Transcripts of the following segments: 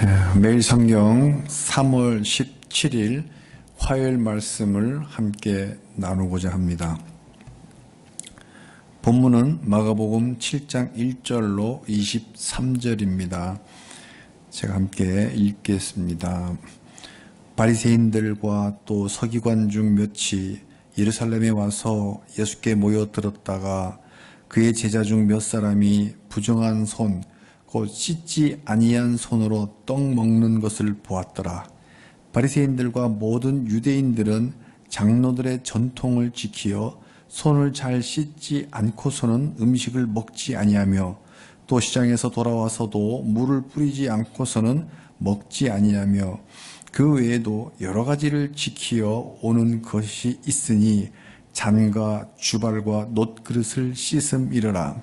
예, 매일 성경 3월 17일 화요일 말씀을 함께 나누고자 합니다. 본문은 마가복음 7장 1절로 23절입니다. 제가 함께 읽겠습니다. 바리새인들과 또 서기관 중 몇이 예루살렘에 와서 예수께 모여들었다가 그의 제자 중 몇 사람이 부정한 손, 곧 씻지 아니한 손으로 떡 먹는 것을 보았더라. 바리새인들과 모든 유대인들은 장로들의 전통을 지키어 손을 잘 씻지 않고서는 음식을 먹지 아니하며 또 시장에서 돌아와서도 물을 뿌리지 않고서는 먹지 아니하며 그 외에도 여러 가지를 지키어 오는 것이 있으니 잔과 주발과 놋그릇을 씻음이러라.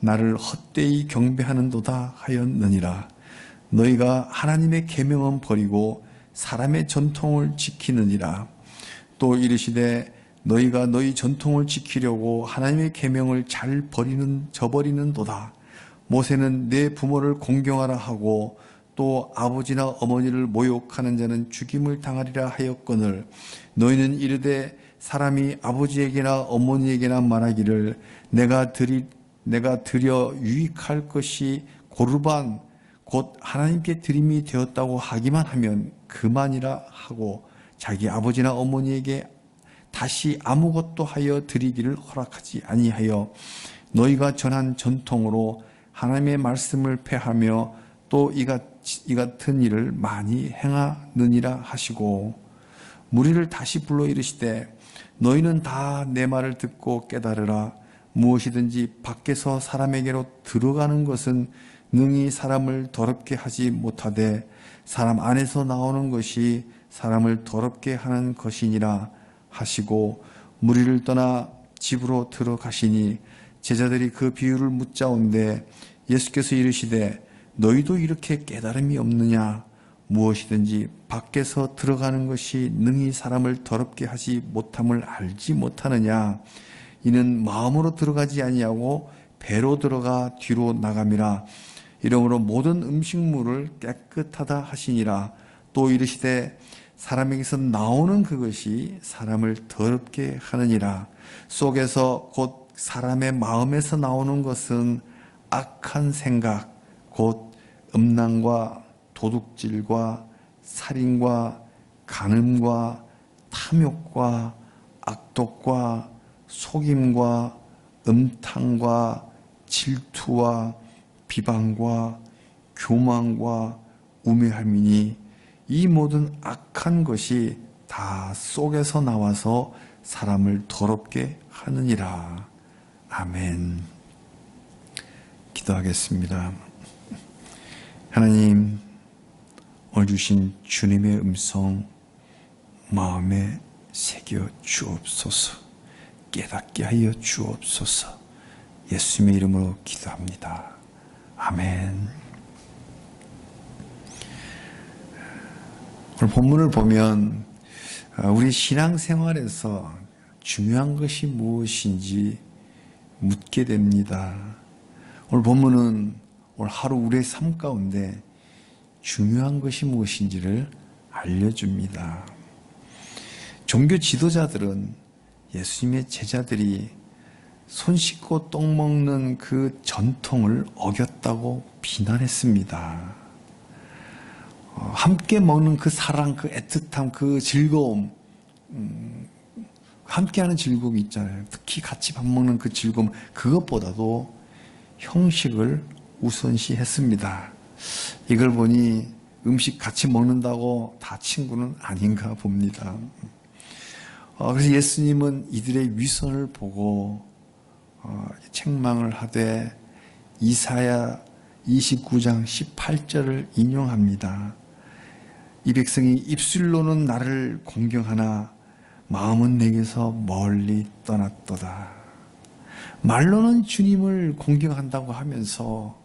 나를 헛되이 경배하는도다 하였느니라. 너희가 하나님의 계명은 버리고 사람의 전통을 지키느니라. 또 이르시되 너희가 너희 전통을 지키려고 하나님의 계명을 잘 버리는 저버리는도다. 모세는 내 부모를 공경하라 하고 또 아버지나 어머니를 모욕하는 자는 죽임을 당하리라 하였거늘 너희는 이르되 사람이 아버지에게나 어머니에게나 말하기를 내가 드리 내가 드려 유익할 것이 고르반 곧 하나님께 드림이 되었다고 하기만 하면 그만이라 하고 자기 아버지나 어머니에게 다시 아무것도 하여 드리기를 허락하지 아니하여 너희가 전한 전통으로 하나님의 말씀을 패하며 또 이 같은 일을 많이 행하느니라 하시고 무리를 다시 불러 이르시되 너희는 다 내 말을 듣고 깨달으라 무엇이든지 밖에서 사람에게로 들어가는 것은 능히 사람을 더럽게 하지 못하되 사람 안에서 나오는 것이 사람을 더럽게 하는 것이니라 하시고 무리를 떠나 집으로 들어가시니 제자들이 그 비유를 묻자온데 예수께서 이르시되 너희도 이렇게 깨달음이 없느냐? 무엇이든지 밖에서 들어가는 것이 능히 사람을 더럽게 하지 못함을 알지 못하느냐 이는 마음으로 들어가지 아니하고 배로 들어가 뒤로 나감이라. 이러므로 모든 음식물을 깨끗하다 하시니라. 또 이르시되 사람에게서 나오는 그것이 사람을 더럽게 하느니라. 속에서 곧 사람의 마음에서 나오는 것은 악한 생각 곧 음란과 도둑질과 살인과 간음과 탐욕과 악독과 속임과 음탕과 질투와 비방과 교만과 우매함이니 이 모든 악한 것이 다 속에서 나와서 사람을 더럽게 하느니라. 아멘. 기도하겠습니다. 하나님, 오늘 주신 주님의 음성 마음에 새겨 주옵소서. 깨닫게 하여 주옵소서. 예수님의 이름으로 기도합니다. 아멘. 오늘 본문을 보면 어, 우리 신앙생활에서 중요한 것이 무엇인지 묻게 됩니다. 오늘 본문은 오늘 하루 우리의 삶 가운데 중요한 것이 무엇인지를 알려줍니다. 종교 지도자들은 예수님의 제자들이 손 씻고 떡 먹는 그 전통을 어겼다고 비난했습니다. 어, 함께 먹는 그 사랑, 그 애틋함, 그 즐거움, 음, 함께하는 즐거움이 있잖아요. 특히 같이 밥 먹는 그 즐거움, 그것보다도 형식을 우선시했습니다. 이걸 보니 음식 같이 먹는다고 다 친구는 아닌가 봅니다. 어, 그래서 예수님은 이들의 위선을 보고 어, 책망을 하되 이사야 29장 18절을 인용합니다. 이 백성이 입술로는 나를 공경하나 마음은 내게서 멀리 떠났도다. 말로는 주님을 공경한다고 하면서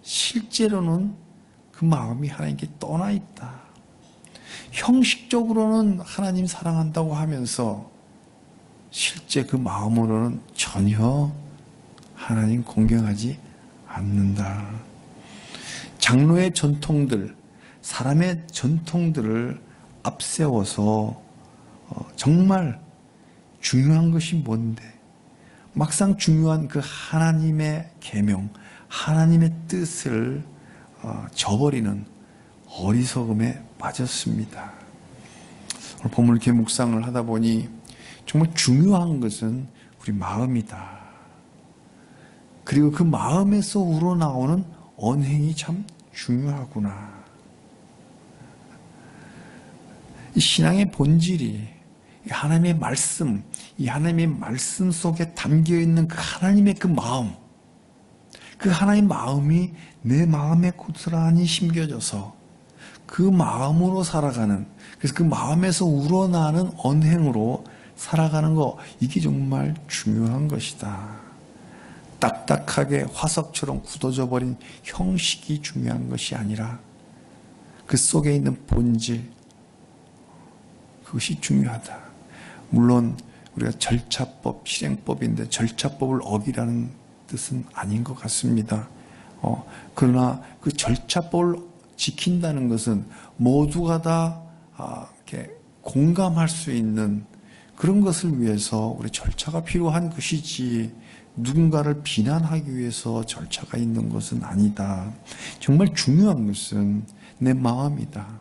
실제로는 그 마음이 하나님께 떠나 있다. 형식적으로는 하나님 사랑한다고 하면서 실제 그 마음으로는 전혀 하나님 공경하지 않는다. 장로의 전통들, 사람의 전통들을 앞세워서 어, 정말 중요한 것이 뭔데? 막상 중요한 그 하나님의 계명, 하나님의 뜻을 어, 저버리는 어리석음에 빠졌습니다. 오늘 본문 이렇게 묵상을 하다 보니 정말 중요한 것은 우리 마음이다. 그리고 그 마음에서 우러나오는 언행이 참 중요하구나. 이 신앙의 본질이 이 하나님의 말씀, 이 하나님의 말씀 속에 담겨 있는 그 하나님의 그 마음, 그 하나님의 마음이 내 마음에 고스란히 심겨져서 그 마음으로 살아가는, 그래서 그 마음에서 우러나는 언행으로 살아가는 거, 이게 정말 중요한 것이다. 딱딱하게 화석처럼 굳어져 버린 형식이 중요한 것이 아니라 그 속에 있는 본질, 그것이 중요하다. 물론 우리가 절차법, 실행법인데 절차법을 어기라는 뜻은 아닌 것 같습니다. 어, 그러나 그 절차법을 지킨다는 것은 모두가 다 아, 이렇게 공감할 수 있는 그런 것을 위해서 우리 절차가 필요한 것이지 누군가를 비난하기 위해서 절차가 있는 것은 아니다. 정말 중요한 것은 내 마음이다.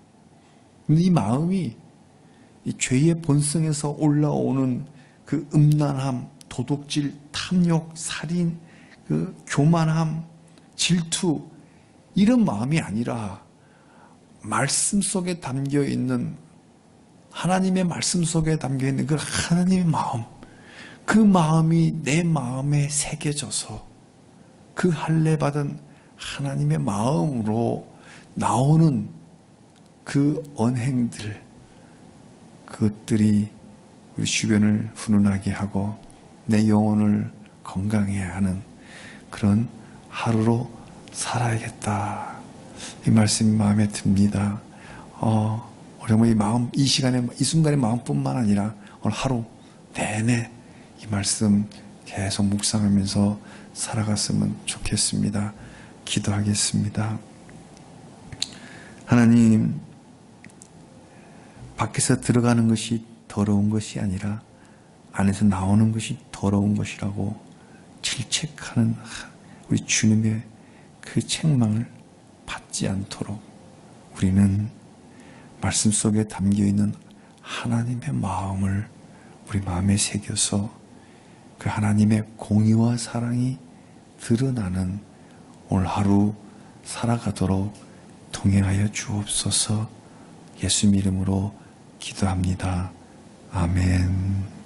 이 마음이 이 죄의 본성에서 올라오는 그 음란함, 도둑질, 탐욕, 살인, 그 교만함, 질투 이런 마음이 아니라 말씀 속에 담겨 있는 하나님의 말씀 속에 담겨 있는 그 하나님의 마음, 그 마음이 내 마음에 새겨져서 그 할례 받은 하나님의 마음으로 나오는 그 언행들, 그것들이 우리 주변을 훈훈하게 하고 내 영혼을 건강해 하는 그런 하루로 살아야겠다. 이 말씀이 마음에 듭니다. 어, 우리 이 마음, 이 시간에, 이 순간의 마음뿐만 아니라 오늘 하루 내내 이 말씀 계속 묵상하면서 살아갔으면 좋겠습니다. 기도하겠습니다. 하나님, 밖에서 들어가는 것이 더러운 것이 아니라 안에서 나오는 것이 더러운 것이라고 질책하는 우리 주님의 그 책망을 받지 않도록 우리는 말씀 속에 담겨 있는 하나님의 마음을 우리 마음에 새겨서 그 하나님의 공의와 사랑이 드러나는 오늘 하루 살아가도록 동행하여 주옵소서 예수 이름으로 기도합니다. 아멘.